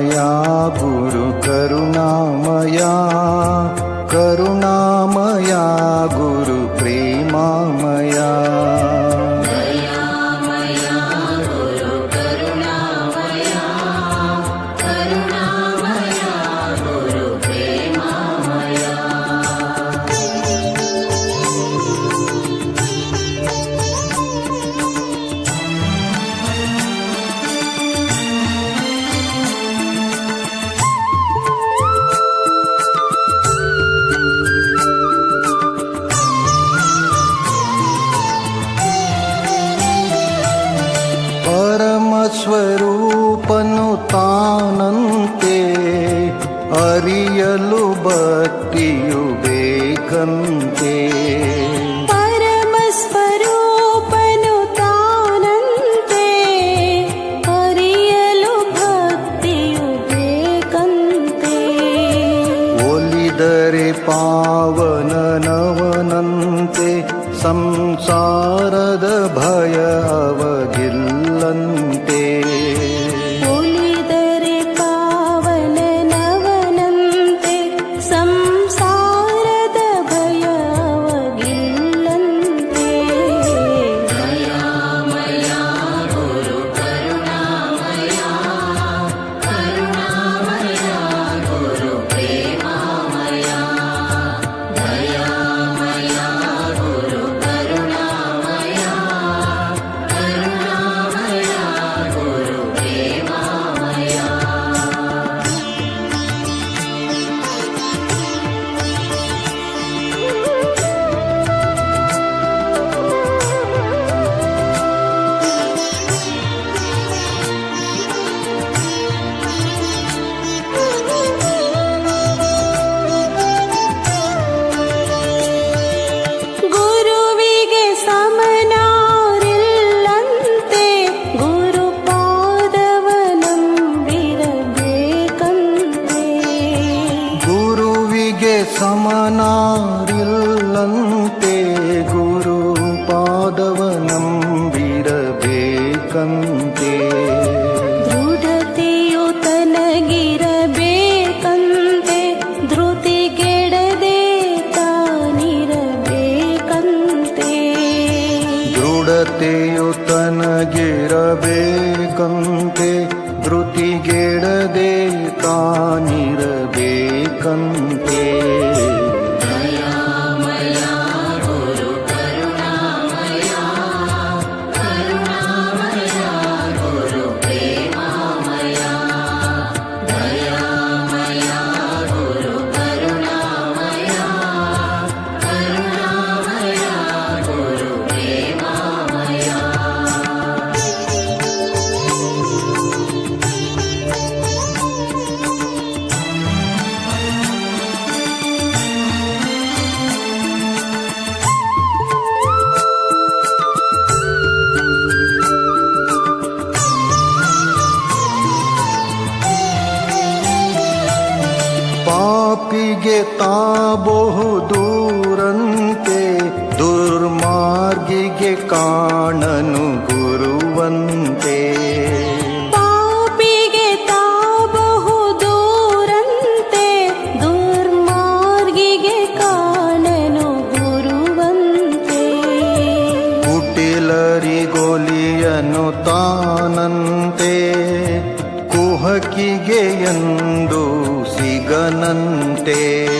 दयामया स्वरूपनुता ಗುರುವಿಗೆ ಸಮನಾರಿಲ್ಲಂತೆ ಗುರು ಪಾದವನಂಬಿರಬೇಕಂತೆ ದೃಢತೆಯು ತನಗಿರಬೇಕಂತೆ ಧೃತಿಗೆಡದೆ ತಾನಿರಬೇಕಂತೆ. ದೃಢತೆಯು ತನಗಿರಬೇಕಂತೆ ಧೃತಿಗೆಡದೆ ತಾನಿರಬೇಕಂತೆ ಪಾಪಿಗೆ ತಾಬಹುದೂರಂತೆ ದುರ್ಮಾರ್ಗಿಗೆ ಕಾಣನು ಗುರುವಂತೆ. ಪಾಪಿಗೆ ತಾಬಹುದೂರಂತೆ ದುರ್ಮಾರ್ಗಿಗೆ ಕಾಣನು ಗುರುವಂತೆ. ಕುಟಿಲರಿಗೊಲಿಯನು ತಾನಂತೆ ಕುಹಕಿಗೆ ಎಂದು ಸಿಗನಂತೆ. te